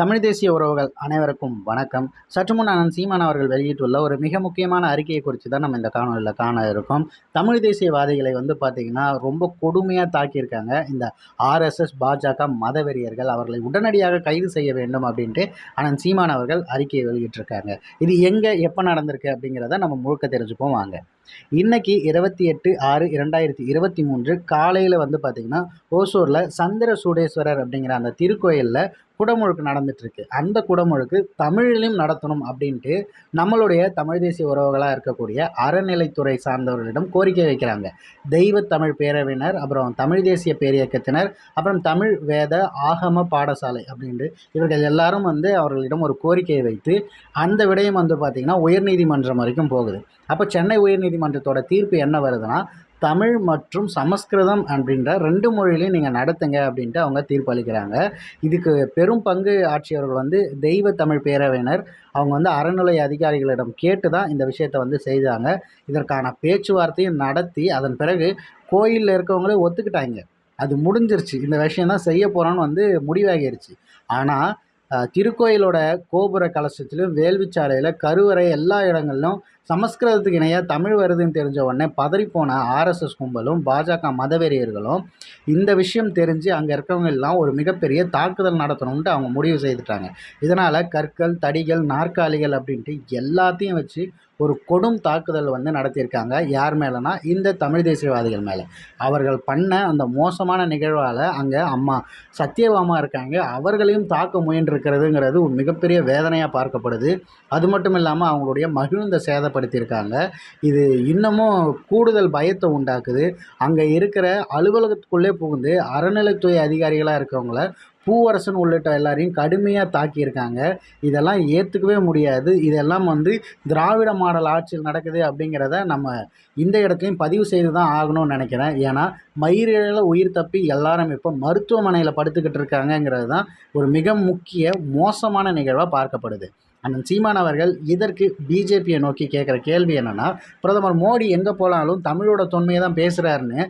தமிழ் தேசிய உறவுகள் அனைவருக்கும் வணக்கம். சற்று முன் அண்ணன் சீமான் அவர்கள் வெளியிட்டுள்ள ஒரு மிக முக்கியமான அறிக்கையை குறித்து தான் நம்ம இந்த காணொலியில் காண இருக்கோம். தமிழ் தேசியவாதிகளை வந்து பார்த்திங்கன்னா ரொம்ப கொடுமையாக தாக்கியிருக்காங்க. இந்த ஆர்எஸ்எஸ் பாஜக மதவெறியர்கள் அவர்களை உடனடியாக கைது செய்ய வேண்டும் அப்படின்ட்டு அண்ணன் சீமான் அவர்கள் அறிக்கையை வெளியிட்டிருக்காங்க. இது எங்கே எப்போ நடந்திருக்கு அப்படிங்கிறத நம்ம முழுக்க தெரிஞ்சுப்போம். வாங்க. இன்னைக்கு இருபத்தி எட்டு ஆறு இரண்டாயிரத்தி இருபத்தி மூன்று காலையில் வந்து பார்த்திங்கன்னா ஓசூரில் சந்திர சூடேஸ்வரர் அப்படிங்கிற அந்த திருக்கோயிலில் குடமுழுக்கு நடந்துட்டுருக்கு. அந்த குடமுழுக்கு தமிழிலும் நடத்தணும் அப்படின்ட்டு நம்மளுடைய தமிழ் தேசிய உறவுகளாக இருக்கக்கூடிய அறநிலைத்துறை சார்ந்தவர்களிடம் கோரிக்கை வைக்கிறாங்க. தெய்வ தமிழ் பேரவினர் அப்புறம் தமிழ் தேசிய பேரியக்கத்தினர் அப்புறம் தமிழ் வேத ஆகம பாடசாலை அப்படின்ட்டு இவர்கள் எல்லாரும் வந்து அவர்களிடம் ஒரு கோரிக்கையை வைத்து அந்த விடயம் வந்து பார்த்திங்கன்னா உயர்நீதிமன்றம் வரைக்கும் போகுது. அப்போ சென்னை உயர்நீதி உயர்நீதிமன்றத்தோட தீர்ப்பு என்ன வருதுன்னா தமிழ் மற்றும் சமஸ்கிருதம் அப்படின்ற ரெண்டு மொழியிலையும் நீங்கள் நடத்துங்க அப்படின்ட்டு அவங்க தீர்ப்பளிக்கிறாங்க இதுக்கு பெரும் பங்கு ஆட்சியவர்கள் வந்து தெய்வ தமிழ் பேரவையினர். அவங்க வந்து அறநிலை அதிகாரிகளிடம் கேட்டு தான் இந்த விஷயத்தை வந்து செய்தாங்க. இதற்கான பேச்சுவார்த்தையும் நடத்தி அதன் பிறகு கோயிலில் இருக்கவங்களே ஒத்துக்கிட்டாங்க. அது முடிஞ்சிருச்சு. இந்த விஷயம் தான் செய்ய போகிறோன்னு வந்து முடிவாகிருச்சு. ஆனால் திருக்கோயிலோட கோபுர கலசத்திலும் வேள்விச்சாலையில் கருவறை எல்லா இடங்களிலும் சமஸ்கிருதத்துக்கு இணையாக தமிழ் வருதுன்னு தெரிஞ்ச உடனே பதறிப்போன ஆர்எஸ்எஸ் கும்பலும் பாஜக மதவெறியர்களும் இந்த விஷயம் தெரிஞ்சு அங்கே இருக்கிறவங்க எல்லாம் ஒரு மிகப்பெரிய தாக்குதல் நடத்தணும்ன்ட்டு அவங்க முடிவு செய்துட்டாங்க. இதனால் கற்கள் தடிகள் நாற்காலிகள் அப்படின்ட்டு எல்லாத்தையும் வச்சு ஒரு கொடும் தாக்குதல் வந்து நடத்தியிருக்காங்க. யார் மேலேனா இந்த தமிழ் தேசியவாதிகள் மேலே. அவர்கள் பண்ண அந்த மோசமான நிகழ்வால் அங்கே அம்மா சத்யபாமா இருக்காங்க. அவர்களையும் தாக்க முயன்றிருக்கிறதுங்கிறது ஒரு மிகப்பெரிய வேதனையாக பார்க்கப்படுது. அது மட்டும் இல்லாமல் அவங்களுடைய மகிழ்ந்த சேதப்படுத்தியிருக்காங்க. இது இன்னமும் கூடுதல் பயத்தை உண்டாக்குது. அங்கே இருக்கிற அலுவலகத்துக்குள்ளே புகுந்து அறநிலைத்துறை அதிகாரிகளாக இருக்கவங்கள பூவரசன் உள்ளிட்ட எல்லாரையும் கடுமையாக தாக்கியிருக்காங்க. இதெல்லாம் ஏற்றுக்கவே முடியாது. இதெல்லாம் வந்து திராவிட மாடல் ஆட்சியில் நடக்குது அப்படிங்கிறத நம்ம இந்த இடத்துலையும் பதிவு செய்து தான் ஆகணும்னு நினைக்கிறேன். ஏன்னா மயிரிழல உயிர் தப்பி எல்லாரும் இப்போ மருத்துவமனையில் படுத்துக்கிட்டு இருக்காங்கங்கிறது தான் ஒரு மிக முக்கிய மோசமான நிகழ்வாக பார்க்கப்படுது. அண்ணன் சீமான் அவர்கள் இதற்கு பிஜேபியை நோக்கி கேட்குற கேள்வி என்னென்னா பிரதமர் மோடி எங்கே போனாலும் தமிழோட தொன்மையை தான் பேசுகிறாருன்னு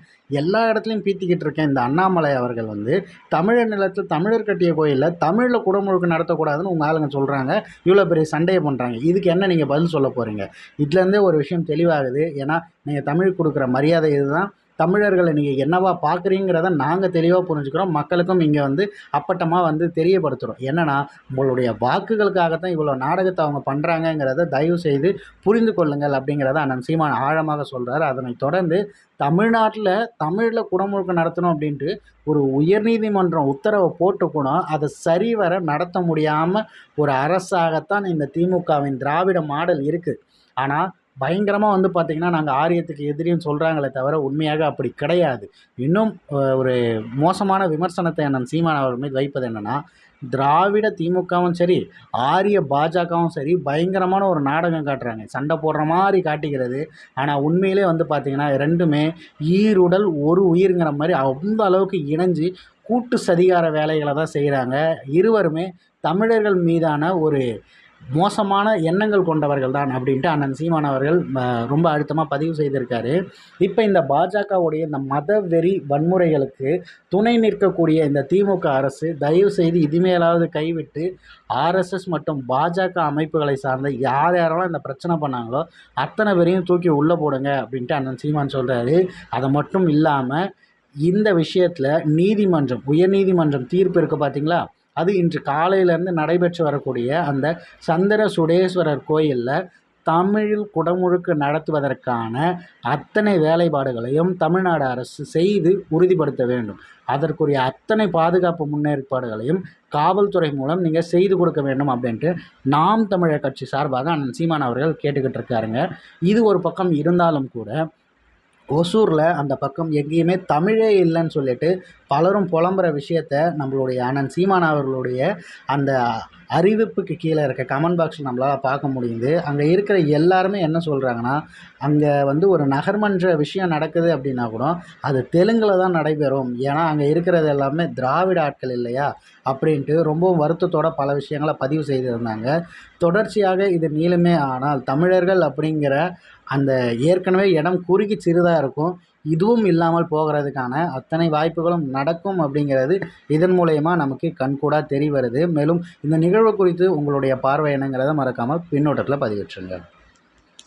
எல்லா இடத்துலையும் பீத்திக்கிட்டு இருக்கேன் இந்த அண்ணாமலை அவர்கள் வந்து. தமிழர் நிலத்தில் தமிழர் கட்டிய கோயிலில் தமிழில் குடமுழுக்கு நடத்தக்கூடாதுன்னு உங்கள் ஆளுங்க சொல்கிறாங்க இவ்வளோ பெரிய சண்டையை பண்ணுறாங்க இதுக்கு என்ன நீங்கள் பதில் சொல்ல போகிறீங்க இதுலேருந்தே ஒரு விஷயம் தெளிவாகுது. ஏன்னா நீங்கள் தமிழ் கொடுக்குற மரியாதை இதுதான். தமிழர்களை நீங்கள் என்னவா பார்க்குறீங்கிறத நாங்கள் தெளிவாக புரிஞ்சுக்கிறோம். மக்களுக்கும் இங்கே வந்து அப்பட்டமாக வந்து தெரியப்படுத்துகிறோம் என்னென்னா உங்களுடைய வாக்குகளுக்காகத்தான் இவ்வளோ நாடகத்தை அவங்க பண்ணுறாங்கங்கிறத தயவு செய்து புரிந்து கொள்ளுங்கள் அப்படிங்கிறத அண்ணன் சீமான் ஆழமாக சொல்கிறார் அதனை தொடர்ந்து தமிழ்நாட்டில் தமிழில் குடமுழுக்கு நடத்தணும் அப்படின்ட்டு ஒரு உயர்நீதிமன்றம் உத்தரவை போட்டு கூட அதை சரிவர நடத்த முடியாமல் ஒரு அரசாகத்தான் இந்த திமுகவின் திராவிட மாடல் இருக்குது ஆனால் பயங்கரமாக வந்து பார்த்திங்கன்னா நாங்கள் ஆரியத்துக்கு எதிரின்னு சொல்கிறாங்களே தவிர உண்மையாக அப்படி கிடையாது. இன்னும் ஒரு மோசமான விமர்சனத்தை அண்ணன் சீமான் அவர் மீது வைப்பது என்னென்னா திராவிட திமுகவும் சரி ஆரிய பாஜகவும் சரி பயங்கரமான ஒரு நாடகம் காட்டுறாங்க. சண்டை போடுற மாதிரி காட்டிக்கிறது. ஆனால் உண்மையிலே வந்து பார்த்திங்கன்னா ரெண்டுமே ஈருடல் ஒரு உயிருங்கிற மாதிரி அந்த அளவுக்கு இணைஞ்சு கூட்டு சதிகார வேலைகளை தான் செய்கிறாங்க இருவருமே தமிழர்கள் மீதான ஒரு மோசமான எண்ணங்கள் கொண்டவர்கள் தான் அப்படின்ட்டு அண்ணன் சீமான் அவர்கள் ரொம்ப அழுத்தமாக பதிவு செய்திருக்காரு. இப்போ இந்த பாஜகவுடைய இந்த மத வெறி வன்முறைகளுக்கு துணை நிற்கக்கூடிய இந்த திமுக அரசு தயவு செய்து இதுமேலாவது கைவிட்டு ஆர்எஸ்எஸ் மற்றும் பாஜக அமைப்புகளை சார்ந்த யார் யாரெல்லாம் இந்த பிரச்சனை பண்ணாங்களோ அத்தனை பேரையும் தூக்கி உள்ளே போடுங்க அப்படின்ட்டு அண்ணன் சீமான் சொல்கிறாரு அதை மட்டும் இல்லாமல் இந்த விஷயத்தில் நீதிமன்றம் உயர்நீதிமன்றம் தீர்ப்பு இருக்குது பார்த்தீங்களா அது இன்று காலையிலேருந்து நடைபெற்று வரக்கூடிய அந்த சந்திர சுடேஸ்வரர் கோயிலில் தமிழில் குடமுழுக்கு நடத்துவதற்கான அத்தனை வேலைப்பாடுகளையும் தமிழ்நாடு அரசு செய்து உறுதிப்படுத்த வேண்டும். அதற்குரிய அத்தனை பாதுகாப்பு முன்னேற்பாடுகளையும் காவல்துறை மூலம் நீங்கள் செய்து கொடுக்க வேண்டும் அப்படின்ட்டு நாம் தமிழர் கட்சி சார்பாக அண்ணன் சீமான் அவர்கள் கேட்டுக்கிட்டு இருக்காருங்க. இது ஒரு பக்கம் இருந்தாலும் கூட ஒசூரில் அந்த பக்கம் எங்கேயுமே தமிழே இல்லைன்னு சொல்லிட்டு பலரும் புலம்புற விஷயத்த நம்மளுடைய அண்ணன் சீமான் அவர்களுடைய அந்த அறிவிப்புக்கு கீழே இருக்க கமெண்ட் பாக்ஸில் நம்மளால் பார்க்க முடியுது. அங்கே இருக்கிற எல்லாருமே என்ன சொல்கிறாங்கன்னா அங்கே வந்து ஒரு நகர்மன்ற விஷயம் நடக்குது அப்படின்னா கூட அது தெலுங்கில் தான் நடைபெறும். ஏன்னா அங்கே இருக்கிறது எல்லாமே திராவிட ஆட்கள் இல்லையா? அப்படின்ட்டு ரொம்பவும் வருத்தத்தோட பல விஷயங்களை பதிவு செய்திருந்தாங்க. தொடர்ச்சியாக இது நீளுமே ஆனால் தமிழர்கள் அப்படிங்கிற அந்த ஏற்கனவே இடம் குறுகி சிறிதாக இருக்கும் இதுவும் இல்லாமல் போகிறதுக்கான அத்தனை வாய்ப்புகளும் நடக்கும் அப்படிங்கிறது இதன் மூலயமா நமக்கு கண்கூடாக தெரிய வருது. மேலும் இந்த நிகழ்வு குறித்து உங்களுடைய பார்வை என்னங்கிறத மறக்காமல் பின்னோட்டத்தில் பதிவிட்டுருங்க.